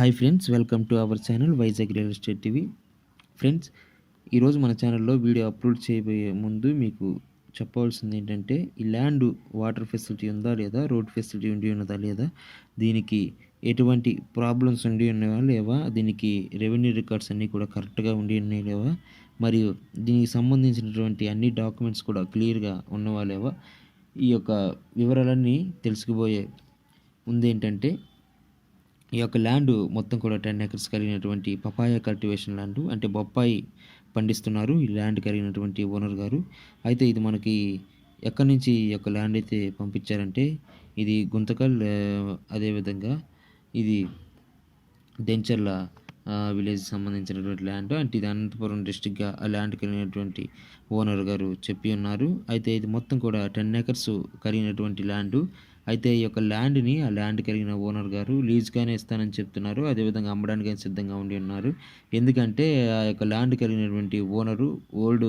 Hi friends welcome to our channel Vizag real estate TV friends ఈరోజు మన ఛానల్లో video upload చేయబోయే ముందు మీకు చెప్పవలసింది ఏంటంటే ఈ ల్యాండ్ వాటర్ ఫెసిలిటీ ఉందా లేదా రోడ్ ఫెసిలిటీ ఉండి ఉన్నదా లేదా దీనికి ఎటువంటి ప్రాబ్లమ్స్ ఉండి ఉన్నాయా లేవా దీనికి రెవెన్యూ రికార్డ్స్ అన్నీ కూడా కరెక్ట్గా ఉండి ఉన్నాయి లేవా మరియు దీనికి సంబంధించినటువంటి అన్ని డాక్యుమెంట్స్ కూడా క్లియర్గా ఉన్నవా లేవా ఈ యొక్క వివరాలన్నీ తెలుసుకుపోయే ముందేంటంటే ఈ యొక్క ల్యాండ్ మొత్తం కూడా టెన్ ఎకర్స్ కలిగినటువంటి పపాయ కల్టివేషన్ ల్యాండ్ అంటే బొప్పాయి పండిస్తున్నారు ఈ ల్యాండ్ కలిగినటువంటి ఓనర్ గారు. అయితే ఇది మనకి ఎక్కడి నుంచి ఈ యొక్క ల్యాండ్ అయితే పంపించారంటే ఇది గుంతకల్ అదేవిధంగా ఇది దెంచర్ల విలేజ్ సంబంధించినటువంటి ల్యాండ్. అంటే ఇది అనంతపురం డిస్టిక్గా ఆ ల్యాండ్ కలిగినటువంటి ఓనర్ గారు చెప్పి ఉన్నారు. అయితే ఇది మొత్తం కూడా టెన్ ఎకర్స్ కలిగినటువంటి ల్యాండ్. అయితే ఈ యొక్క ల్యాండ్ని ఆ ల్యాండ్ కలిగిన ఓనర్ గారు లీజ్గానే ఇస్తానని చెప్తున్నారు. అదేవిధంగా అమ్మడానికి సిద్ధంగా ఉండి ఉన్నారు. ఎందుకంటే ఆ యొక్క ల్యాండ్ కలిగినటువంటి ఓనరు ఓల్డ్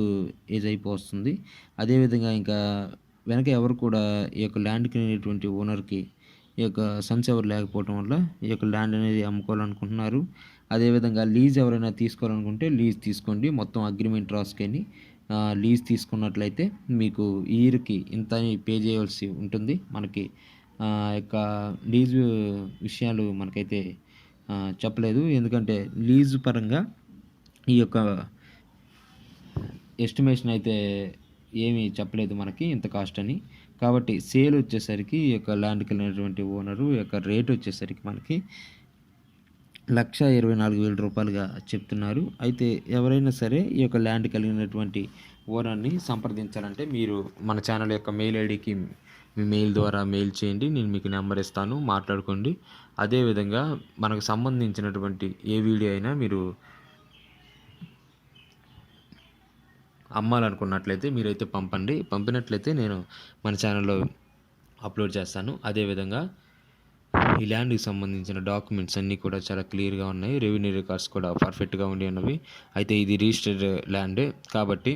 ఏజ్ అయిపోతుంది అదేవిధంగా ఇంకా వెనక ఎవరు కూడా ఈ యొక్క ల్యాండ్ కలిగినటువంటి ఓనర్కి ఈ యొక్క సన్స్ ఎవరు లేకపోవడం వల్ల ఈ యొక్క ల్యాండ్ అనేది అమ్ముకోవాలనుకుంటున్నారు. అదేవిధంగా లీజ్ ఎవరైనా తీసుకోవాలనుకుంటే లీజ్ తీసుకోండి. మొత్తం అగ్రిమెంట్ రాసుకొని లీజ్ తీసుకున్నట్లయితే మీకు ఇయర్కి ఇంత పే చేయవలసి ఉంటుంది. మనకి యొక్క లీజ్ విషయాలు మనకైతే చెప్పలేదు. ఎందుకంటే లీజ్ పరంగా ఈ యొక్క ఎస్టిమేషన్ అయితే ఏమీ చెప్పలేదు మనకి ఇంత కాస్ట్ అని. కాబట్టి సేల్ వచ్చేసరికి ఈ యొక్క ల్యాండ్కి వెళ్ళినటువంటి ఓనరు యొక్క రేట్ వచ్చేసరికి మనకి లక్ష ఇరవై నాలుగు వేల రూపాయలుగా చెప్తున్నారు. అయితే ఎవరైనా సరే ఈ యొక్క ల్యాండ్ కలిగినటువంటి ఓనర్ని సంప్రదించాలంటే మీరు మన ఛానల్ యొక్క మెయిల్ ఐడికి మీ మెయిల్ ద్వారా మెయిల్ చేయండి. నేను మీకు నెంబర్ ఇస్తాను. మాట్లాడుకోండి. అదేవిధంగా మనకు సంబంధించినటువంటి ఏ వీడియో అయినా మీరు అమ్మాలనుకున్నట్లయితే మీరైతే పంపండి. పంపినట్లయితే నేను మన ఛానల్లో అప్లోడ్ చేస్తాను. అదేవిధంగా ఈ ల్యాండ్కి సంబంధించిన డాక్యుమెంట్స్ అన్నీ కూడా చాలా క్లియర్గా ఉన్నాయి. రెవెన్యూ రికార్డ్స్ కూడా పర్ఫెక్ట్గా ఉండి ఉన్నవి. అయితే ఇది రిజిస్టర్డ్ ల్యాండ్ కాబట్టి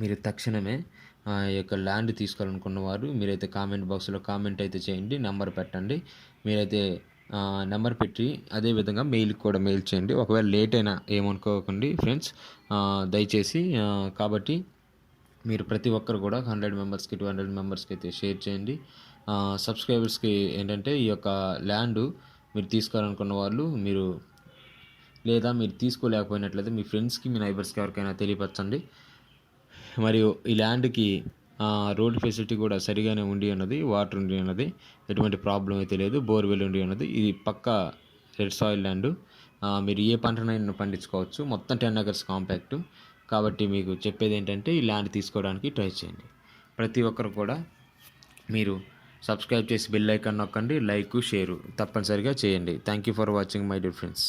మీరు తక్షణమే ఈ యొక్క ల్యాండ్ తీసుకోవాలనుకున్న వారు మీరైతే కామెంట్ బాక్స్లో కామెంట్ అయితే చేయండి నెంబర్ పెట్టండి. మీరైతే నెంబర్ పెట్టి అదేవిధంగా మెయిల్కి కూడా మెయిల్ చేయండి. ఒకవేళ లేట్ అయినా ఏమనుకోకండి ఫ్రెండ్స్ దయచేసి కాబట్టి మీరు ప్రతి ఒక్కరు కూడా హండ్రెడ్ మెంబర్స్కి టూ హండ్రెడ్ మెంబర్స్కి అయితే షేర్ చేయండి. సబ్స్క్రైబర్స్కి ఏంటంటే ఈ యొక్క ల్యాండ్ మీరు తీసుకోవాలనుకున్న వాళ్ళు మీరు లేదా మీరు తీసుకోలేకపోయినట్లయితే మీ ఫ్రెండ్స్కి మీ నైబర్స్కి ఎవరికైనా తెలియపరచండి. మరియు ఈ ల్యాండ్కి రోడ్ ఫెసిలిటీ కూడా సరిగానే ఉండి ఉన్నది వాటర్ ఉండి ఉన్నది ఎటువంటి ప్రాబ్లం అయితే లేదు బోర్వెల్ ఉండి ఉన్నది. ఇది పక్క రెడ్ సాయిల్ ల్యాండ్ మీరు ఏ పంటనైనా పండించుకోవచ్చు. మొత్తం టెన్ అగర్స్ కాంపాక్ట్ కాబట్టి మీకు చెప్పేది ఏంటంటే ఈ ల్యాండ్ తీసుకోవడానికి ట్రై చేయండి. ప్రతి ఒక్కరు కూడా మీరు సబ్స్క్రైబ్ చేసి బెల్ ఐకాన్ నొక్కండి లైక్ షేరు తప్పనిసరిగా చేయండి. Thank you for watching my dear friends